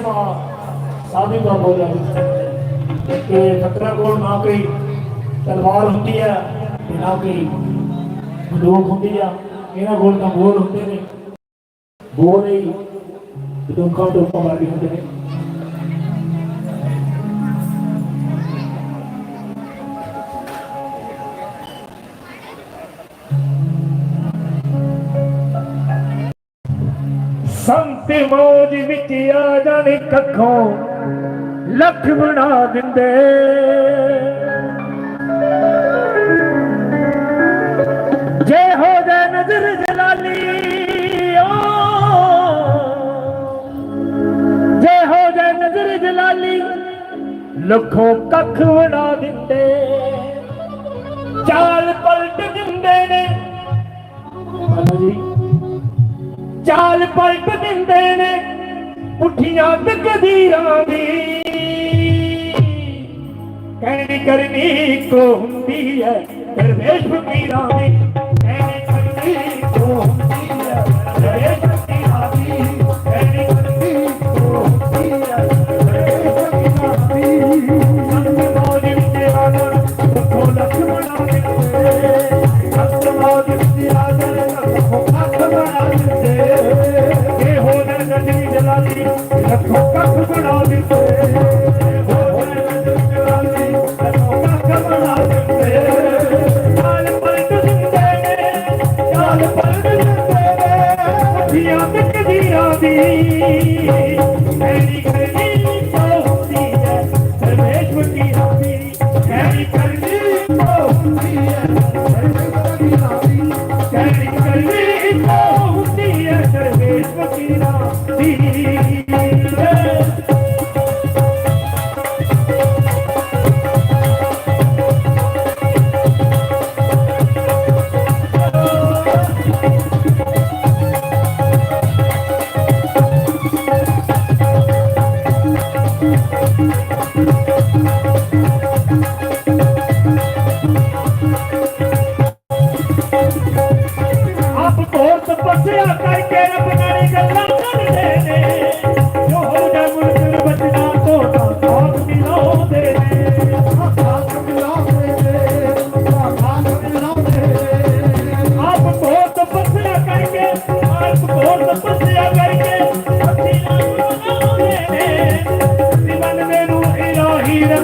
सुना साधु का बोला कि खतरा को ना कोई तलवार होंगी है ना कोई बंदूक होंगी है ਇਹਨਾਂ ਕੋਲ ਤਾਂ ਬੋਲ ਹੁੰਦੇ ਨੇ ਬੋਲ ਹੀ ਦੁੱਖਾਂ ਤੋਂ ਮਾਰੀ ਹੁੰਦੇ ਨੇ ਇਹਨਾਂ ਨੇ ਕੱਖੋਂ ਲੱਖ ਬਣਾ ਦਿੰਦੇ। ਜੇ ਹੋ ਜਾ ਨਜ਼ਰ ਜਲਾਲੀ ਓ। ਜੇ ਹੋ ਜਾ ਨਜ਼ਰ ਜਲਾਲੀ ਲੱਖੋਂ ਕੱਖ ਬਣਾ ਦਿੰਦੇ। ਚਾਲ ਪਲਟ ਦਿੰਦੇ ਨੇ। ਜੀ। ਚਾਲ ਪਲਟ ਦਿੰਦੇ ਨੇ। ਪੁੱਠੀਆਂ ਤਕਦੀਰਾਂ ਦੀ। ਕਹਿਣੀ ਕਰਨੀ ਕੋ ਹੁੰਦੀ ਹੈ ਦਰਵੇਸ਼ ਫਕੀਰਾਂ ਦੀ। ਰੱਖੋ ਕੱਖ ਬਣਾ ਦਿੱਤੋ।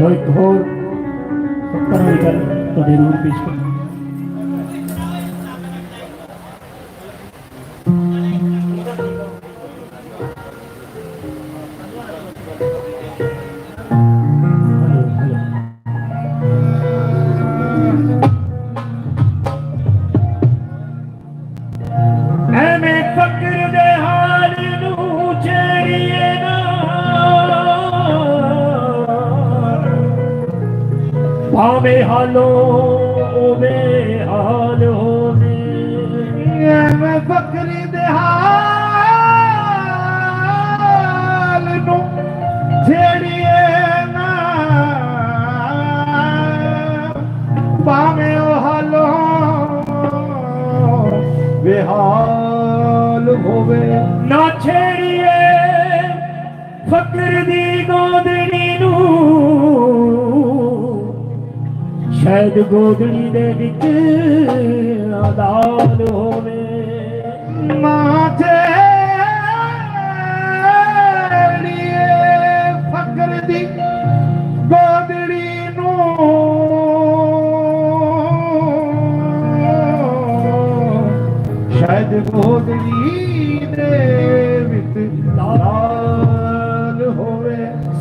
ਲੋ ਇੱਕ ਹੋਰ ਪੱਕਾ ਨਾਲ ਗੱਲ ਤੁਹਾਡੇ ਨੂੰ ਪੇਸ਼ ਕਰ ਸ਼ਾਇਦ ਗੋਦੜੀ ਦੇ ਵਿੱਚ ਆਦਾਲ ਹੋਵੇ। ਮਾਝੇ ਫਕਰ ਦੀ ਗੋਦੜੀ ਨੂੰ। ਸ਼ਾਇਦ ਗੋਦੜੀ ਦੇ ਵਿੱਚ ਲਾਲ ਹੋਵੇ।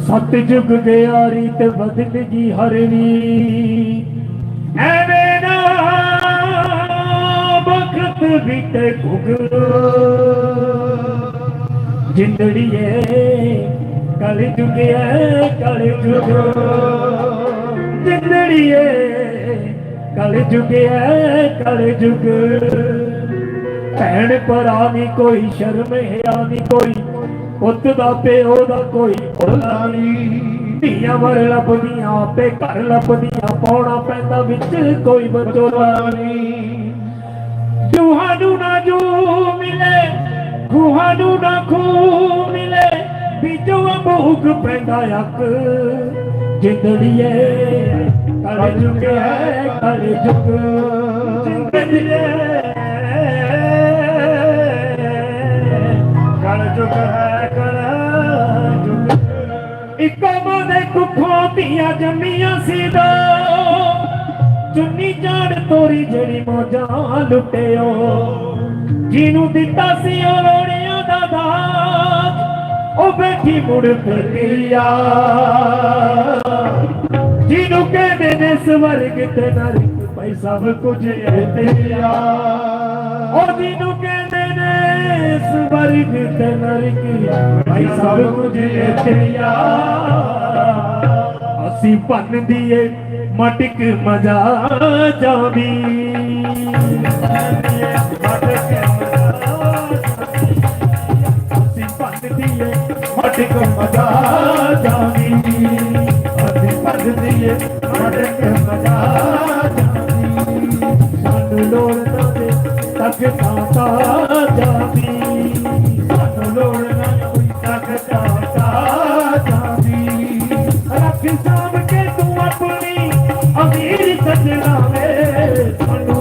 ਸਤ ਜੁਗ ਗਿਆ ਰੀਤ ਬਦਲ ਜੀ ਹਰਵੀ ਐਵੇਂ ਨਾ ਬਖਤ ਬੀਤੇ ਭੁਗ ਜਿੰਦੜੀਏ ਕਲ ਜੁਗਿਆ ਕਲ ਜੁਗ ਜਿੰਦੜੀਏ ਕਲ ਜੁਗਿਆ ਕਲ ਜੁਗ ਭੈਣ ਭਰਾ ਨੀ ਕੋਈ ਸ਼ਰਮ ਹਿਆ ਨੀ ਕੋਈ, ਪੁੱਤ ਦਾ ਪਿਓ ਦਾ ਕੋਈ ਭੁਲਾ ਨਹੀਂ ਧੀਆਂ ਵਰ ਲੱਭਦੀਆਂ, ਆਪੇ ਘਰ ਲੱਭਦੀਆਂ ਪਾਉਣਾ ਪੈਂਦਾ ਵਿੱਚ ਕੋਈ ਬਚੋਲਾ ਨੀ ਤੁਹਾਨੂੰ ਨਾ ਜੋ ਮਿਲੇ ਤੁਹਾਨੂੰ ਨਾ ਖੂ ਮਿਲੇ ਵਿੱਚੋਂ ਭੂਖ ਪੈਂਦਾ ਅੱਕ। ਜਿੰਦੜੀਏ ਕਲ ਜੁਗਿਆ ਕਲ ਜੁਗ ਜਿੰਦੜੀਏ ਇੱਕੋ ਮਾਂ ਦੇ ਕੁੱਖੋਂ ਧੀਆਂ ਜੰਮੀਆਂ ਸੀ ਦੋ। ਚੁੰਨੀ ਜਾਣ ਤੋਰੀ ਜਿਹੜੀ ਮੋਜਾਂ ਲੁੱਟਿਓ। ਜਿਹਨੂੰ ਦਿੱਤਾ ਸੀ ਉਹ ਰੋੜਿਆਂ ਦਾ ਦਾਤ ਉਹ ਬੈਠੀ ਮੁੜ ਫਿਰਿਆ ਜਿਹਨੂੰ ਕਹਿੰਦੇ ਨੇ ਸਵਰਗ ਤੇ ਨਰਕ ਪਈ ਸਭ ਕੁਝ ਇਹ ਤੇਰਾ ਉਹ ਜਿਹਨੂੰ ਕਹਿੰਦੇ ਸਵਰਗ ਤੇ ਨਰਕ ਪਈ ਸਭ ਕੁਝ ਤੇਰਾ ਅਸੀਂ ਭੰਨ ਦੀਏ, ਮਟਕ ਮਜਾ ਜਾਵੀ ਮਟਕ ਅਸੀਂ ਮਟਕ ਮਜਾ ਜਾਵੀ ਅਸੀਂ ਭੰਨ ਦੀਏ, ਮਟਕ ਮਜਾ ਜਾਵੀ ਸਾਨੂੰ ਲੋੜ ਨਾ ਦੇ ਸਾਨੂੰ ਲੋੜ ਨਾ ਕੋਈ ਤੱਕ ਸਾਤਾ ਰੱਖ ਸਾਂਭ ਕੇ ਤੂੰ ਆਪਣੀ ਅਮੀਰ ਸਜਣਾ ਵੇ। ਸਾਨੂੰ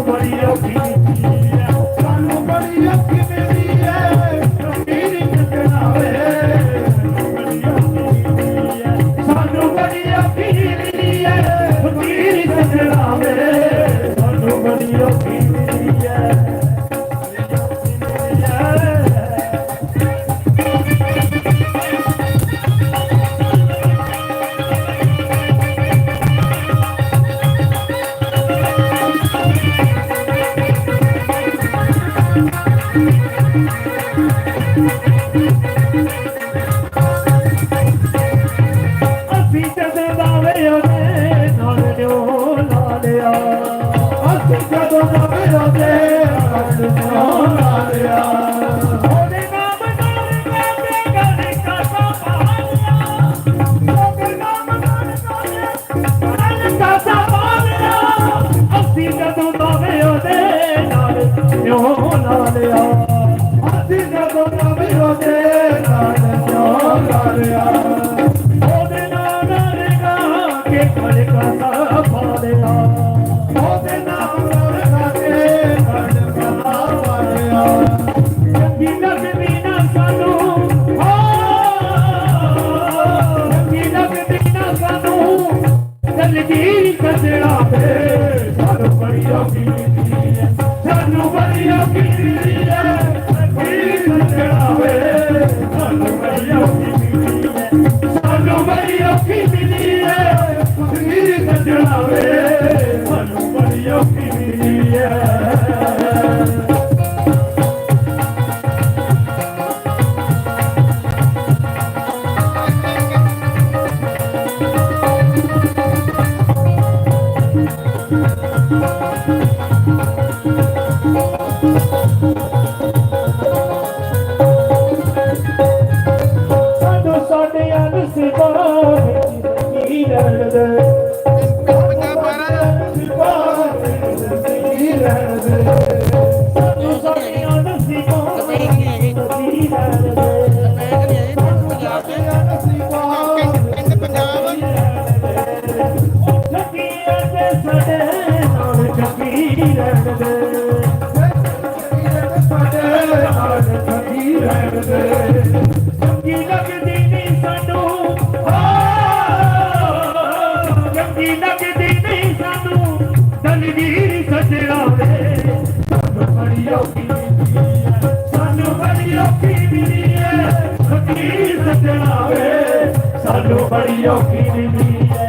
ਸਾਨੂੰ ਬੜੀ ਔਖੀ ਮਿਲੀ ਹੈ।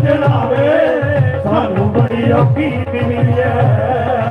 ਫਕੀਰ ਸਾਨੂੰ ਬੜੀ ਔਖੀ ਮਿਲੀ ਹੈ।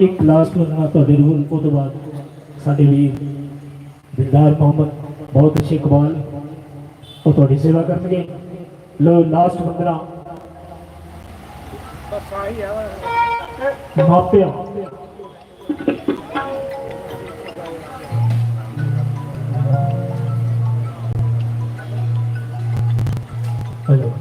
ਇੱਕ ਲਾਸਟ ਮੰਗਣਾ ਤੁਹਾਡੇ ਰੂਲ ਉਹ ਤੋਂ ਬਾਅਦ ਸਾਡੇ ਵੀਰ ਦਿਲਦਾਰ ਮੁਹੰਮਦ ਬਹੁਤ ਅੱਛੇ ਕਮਾਲ, ਉਹ ਤੁਹਾਡੀ ਸੇਵਾ ਕਰਨਗੇ। ਲੋ ਲਾਸਟ ਮੰਗਣਾ ਮਾਪਿਆਂ। ਹਲੋ।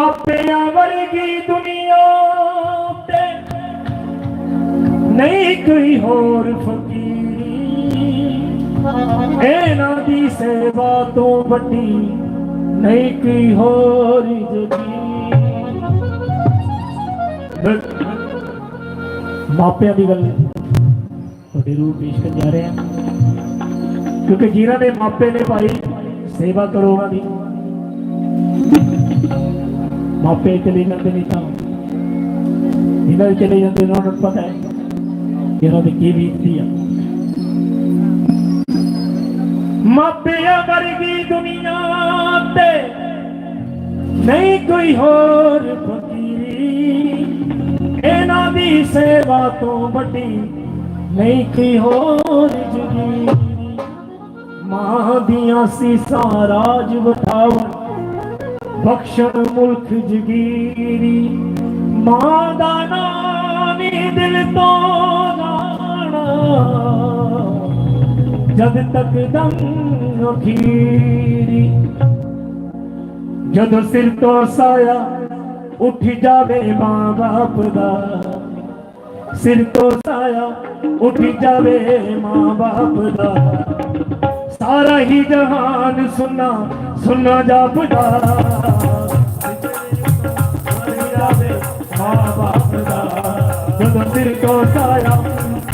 ਮਾਪਿਆਂ ਵਰਗੀ ਦੁਨੀਆ ਤੇ ਨਹੀਂ ਕੋਈ ਹੋਰ ਫਕੀਰੀ। ਇਹਨਾਂ ਦੀ ਸੇਵਾ ਤੋਂ ਵੱਡੀ ਨਹੀਂ ਕੋਈ ਹੋਰ ਜਗੀ ਮਾਪਿਆਂ ਦੀ ਗੱਲ ਤੁਹਾਡੇ ਰੂਪ ਪੇਸ਼ ਕਰ ਜਾ ਰਹੇ ਹਾਂ। ਕਿਉਂਕਿ ਜਿਨ੍ਹਾਂ ਦੇ ਮਾਪੇ ਨੇ ਭਾਈ, ਸੇਵਾ ਕਰੋ ਉਹਨਾਂ ਦੀ। ਮਾਪੇ ਚਲੇ ਜਾਂਦੇ ਨਹੀਂ ਤਾਂ ਇਹਨਾਂ ਦੇ ਚਲੇ ਜਾਂਦੇ ਨੇ ਉਹਨਾਂ ਨੂੰ ਪਤਾ ਹੈ ਇਹਨਾਂ ਦੀ ਕੀ ਬੀਤਦੀ ਆ ਮਾਪਿਆਂ ਵਰਗੀ ਦੁਨੀਆ ਤੇ ਨਹੀਂ ਕੋਈ ਹੋਰ ਫਕੀਰੀ ਇਹਨਾਂ ਦੀ ਸੇਵਾ ਤੋਂ ਵੱਡੀ ਨਹੀਂ ਕੋਈ ਹੋਰ ਜਗੀ ਮਾਂ ਦੀਆਂ ਸੀਸਾਂ ਰਾਜ ਵਟਾਵਣ ਬਖਸ਼ਣ ਮੁਲਕ ਜਗੀਰੀ, ਮਾਂ ਦਾ ਨਾਮ ਹੀ ਦਿਲ ਤੋਂ ਜਾਣਾ ਜਦ ਤੱਕ ਦਮ ਅਖੀਰੀ, ਜਦੋਂ ਸਿਰ ਤੋਂ ਸਾਇਆ ਉੱਠ ਜਾਵੇ ਮਾਂ ਬਾਪ ਦਾ। ਸਿਰ ਤੋਂ ਸਾਇਆ ਉੱਠ ਜਾਵੇ ਮਾਂ ਬਾਪ ਦਾ। ਸਾਰਾ ਹੀ ਜਹਾਨ ਸੁਨਾ ਸੁਨਾ ਜਾਪਦਾ। ਸਿਰ ਤੋਂ ਸਾਇਆ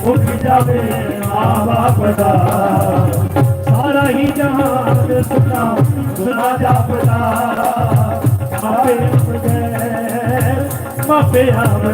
ਉੱਠ ਜਾਵੇ ਮਾਂ ਬਾਪ ਸਾਰਾ ਹੀ ਜਹਾਨ ਸੁਨਾ ਸੁਨਾ ਜਾਪਦਾ ਮਾਪੇ ਗਏ, ਮਾਪੇ ਆਵ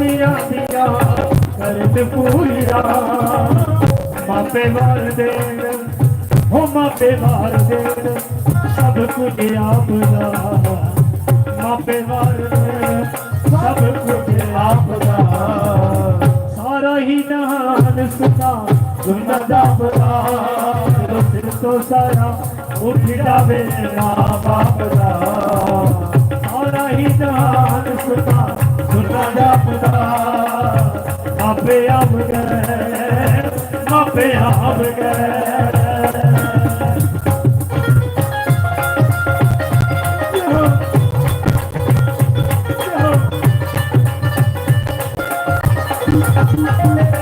ਰਿਕਾ ਦੀਆਂ ਕਰਨ ਪੂਰੀਆਂ ਮਾਪੇ ਵਾਰ ਦੇਣ, ਹੋ ਮਾਪੇ ਵਾਰ ਦੇਣ, ਸਭ ਕੁਝ ਆਪ ਦਾ। ਮਾਪੇ ਵਾਰ ਦੇਣ, ਸਭ ਕੁਝ ਆਪ ਦਾ। ਸਾਰਾ ਹੀ ਨਾਨ ਸੁਤਾ ਸੁਨਾ ਜਾਪਦਾ ਜਦੋਂ ਸਿਰ ਤੋਂ ਸਾਰਾ ਉਠਦਾ ਜਾਵੇ ਮਾਂ ਬਾਪ ਦਾ। ਸਾਰਾ ਹੀ ਨਾਨ ਸੁਤਾ ਸੁਨਾ ਜਾਪਦਾ ਮਾਪੇ ਆਪ ਗਏ ਮਾਪੇ ਆਪ ਗਏ। ਮਾਪਿਆਂ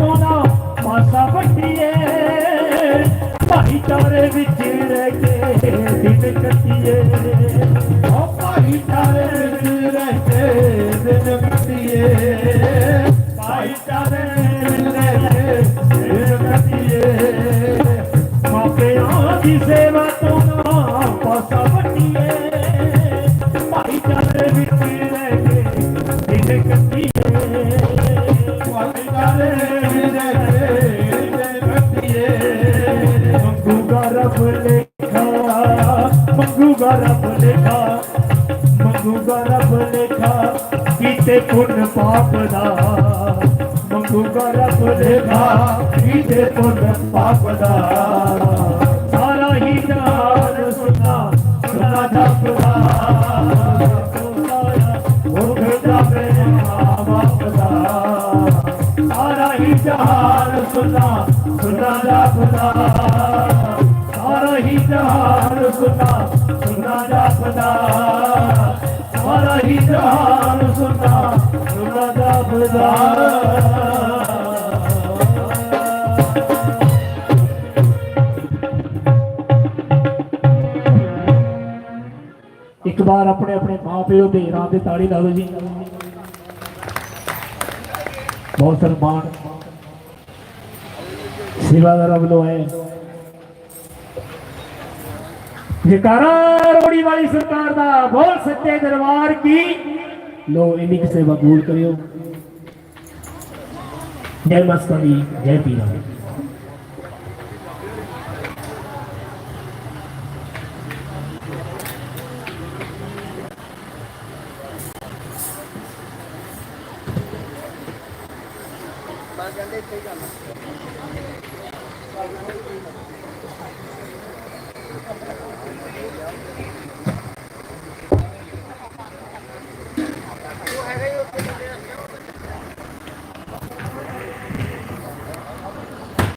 ਸੇਵਾ ਤੋਂ ਨਾ ਵੱਟੀਏ ਭਾਈਚਾਰੇ ਵਿੱਚ ਰਹਿ ਕੇ ਦਿਨ ਕੱਟੀਏ। ਕੀਤੇ ਪੁੰਨ ਪਾਪ ਦਾ ਮੰਗੂਗਾ ਰੱਬ ਲੇਖਾ ਕੀਤੇ ਪੁੰਨ ਪਾਪ ਦਾ। ਸਾਰਾ ਹੀ ਜਾਨ ਸੁਨਾ ਸੁਨਾ ਜਪਦਾ ਉਹ ਜਾਵੇ ਮਾਂ ਬਾਪ ਸਾਰਾ ਹੀ ਜਹਾਨ ਸੁਨਾ ਸੁਨਾ ਜਪਦਾ ਸਾਰਾ ਹੀ ਜਹਾਨ ਸੁਨਾ ਕਰੀ ਜਾਨ ਇੱਕ ਵਾਰ ਆਪਣੇ ਆਪਣੇ ਮਾਂ ਪਿਓ ਦੇ ਨਾਂ ਦੇ ਤਾੜੀ ਲਾ ਦਿਓ ਜੀ। ਬਹੁਤ ਸਨਮਾਨ। ਸੇਵਾਦਾਰਾਂ ਵੱਲੋਂ ਹੈ ਜਕਾਰਾ, ਰੋੜੀ ਵਾਲੀ ਸਰਕਾਰ ਦਾ ਬੋਲ ਸੱਚੇ ਦਰਬਾਰ ਕੀ? ਲੋ, ਇੰਨੀ ਕੁ ਸੇਵਾ ਕਬੂਲ ਕਰਿਓ। ਜੈ ਮਾਸਟਰ ਦੀ।